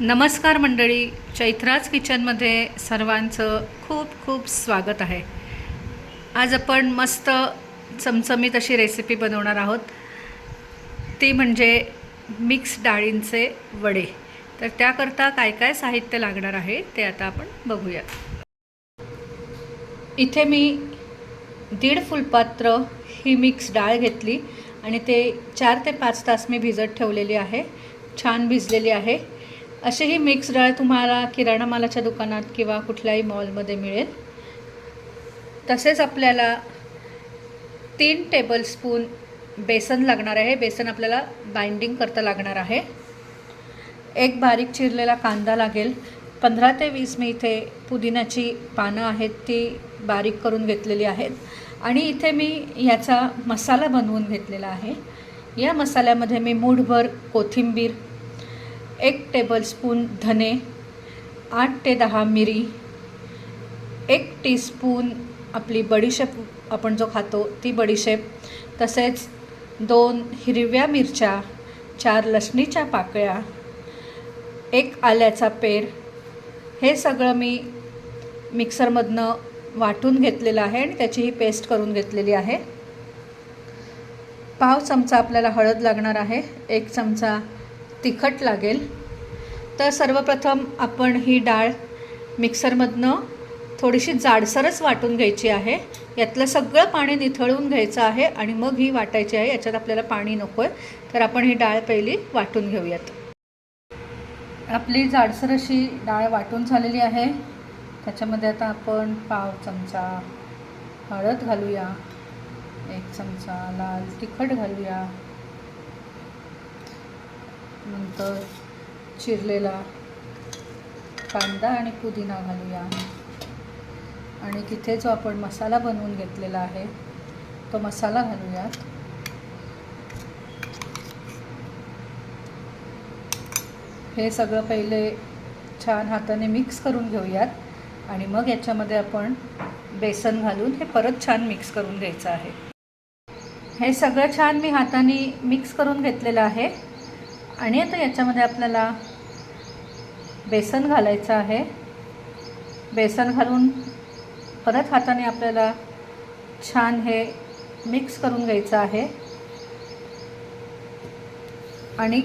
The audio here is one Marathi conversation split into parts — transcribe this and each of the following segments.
नमस्कार मंडळी चैत्राज किचनमध्ये सर्वांचं खूप खूप स्वागत आहे. आज आपण मस्त चमचमीत अशी रेसिपी बनवणार आहोत. ती म्हणजे मिक्स डाळींचे वडे. तर त्याकरता काय काय साहित्य लागणार आहे ते आता आपण बघूयात. इथे मी दीड फुलपात्र ही मिक्स डाळ घेतली आणि ते चार ते पाच तास मी भिजत ठेवलेली आहे. छान भिजलेली आहे. अशी ही मिक्स डाळ तुम्हाला किराणा मालाच्या दुकानात किंवा कुठल्याही मॉलमध्ये मिळेल. तसेच आपल्याला तीन टेबलस्पून बेसन लागणार आहे. बेसन आपल्याला बाइंडिंग करता लागणार आहे. एक बारीक चिरलेला कांदा लागेल. पंधरा ते वीस मी इथे पुदिन्याची पानं आहेत ती बारीक करून घेतलेली आहेत. आणि इथे मी याचा मसाला बनवून घेतलेला आहे. या मसाल्यामध्ये मी मूठभर कोथिंबीर एक टेबलस्पून धने आठ ते दहा मिरी एक टीस्पून आपली बडीशेप आपण जो खातो ती बडीशेप तसेच दोन हिरव्या मिरच्या चार लसणीच्या पाकळ्या एक आल्याचा पेर हे सगळं मी मिक्सरमधनं वाटून घेतलेलं आहे आणि त्याची ही पेस्ट करून घेतलेली आहे. पाव चमचा आपल्याला हळद लागणार आहे एक चमचा तिखट लागेल. तर सर्वप्रथम आपण ही डाळ मिक्सरमधनं थोडीशी जाडसरच वाटून घ्यायची आहे. यातलं सगळं पाणी निथळून घ्यायचं आहे आणि मग ही वाटायची आहे. याच्यात आपल्याला पाणी नको आहे तर आपण ही डाळ पहिली वाटून घेऊयात. आपली जाडसर अशी डाळ वाटून झालेली आहे. त्याच्यामध्ये आता आपण पाव चमचा हळद घालूया. एक चमचा लाल तिखट घालूया. नंतर चिरलेला कांदा आणि पुदिना घालूया. आणि तिथे जो आपण मसाला बनवून घेतलेला आहे. तो मसाला घालूयात. हे सगळं पहिले छान हाताने मिक्स करून घेऊयात. आणि मग याच्यामध्ये आपण बेसन घालून हे परत छान मिक्स करून घ्यायचं आहे. हे सगळं छान मी हाताने मिक्स करून घेतलेलं आहे. आणि आता याच्यामध्ये आपल्याला बेसन घालायचं आहे. बेसन घालून परत हाताने आपल्याला छान हे मिक्स करून घ्यायचं आहे. आणि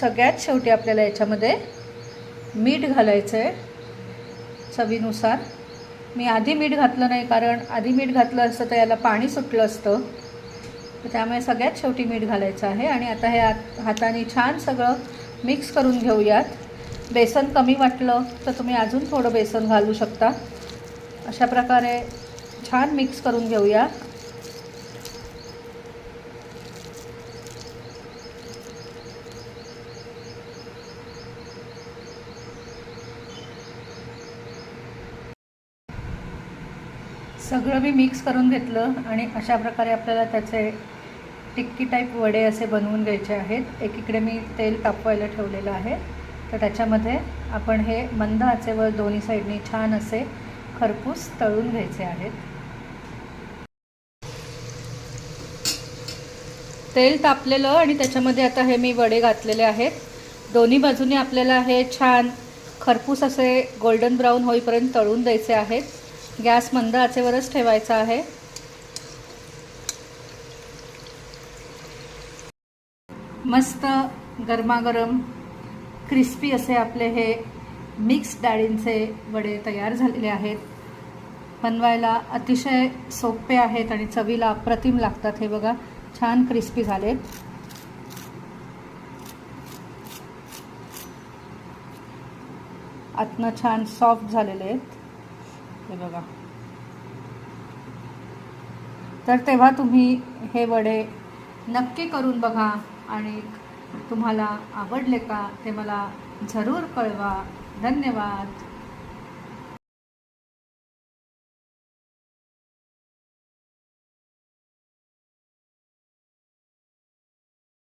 सगळ्यात शेवटी आपल्याला याच्यामध्ये मीठ घालायचं आहे चवीनुसार. मी आधी मीठ घातलं नाही कारण आधी मीठ घातलं असतं तर याला पाणी सुटलं असतं. त्यामुळे सगळ्यात शेवटी मीठ घालायचं आहे आणि आता हे हाताने छान सगळं मिक्स करून घेऊयात. बेसन कमी वाटलं तर तुम्ही अजून थोडं बेसन घालू शकता. अशा प्रकारे छान मिक्स करून घेऊया. सगळं मी मिक्स करून घेतलं आणि अशा प्रकारे आपल्याला त्याचे टिक्की टाईप वडे असे बनवून घ्यायचे आहेत. एकीकडे मी तेल तापवायला ठेवलेलं आहे. तर त्याच्यामध्ये आपण हे मंद आचेवर दोन्ही साईडनी छान असे खरपूस तळून घ्यायचे आहेत. तेल तापलेलं आणि त्याच्यामध्ये आता हे मी वडे घातलेले आहेत. दोन्ही बाजूने आपल्याला हे छान खरपूस असे गोल्डन ब्राऊन होईपर्यंत तळून द्यायचे आहेत. गॅस मंद आचेवरच ठेवायचा आहे. मस्त गरमागरम क्रिस्पी असे आपले हे मिक्स डाळींचे वडे तयार झालेले आहेत. बनवायला अतिशय सोपे आहेत आणि चवीला अप्रतिम लागतात हे बघा. छान क्रिस्पी झालेत आतनं छान सॉफ्ट झालेले आहेत. हे बघा. तर तेव्हा तुम्ही हे वडे नक्की करून बघा. आणि तुम्हाला आवडले का ते मला जरूर कळवा. धन्यवाद.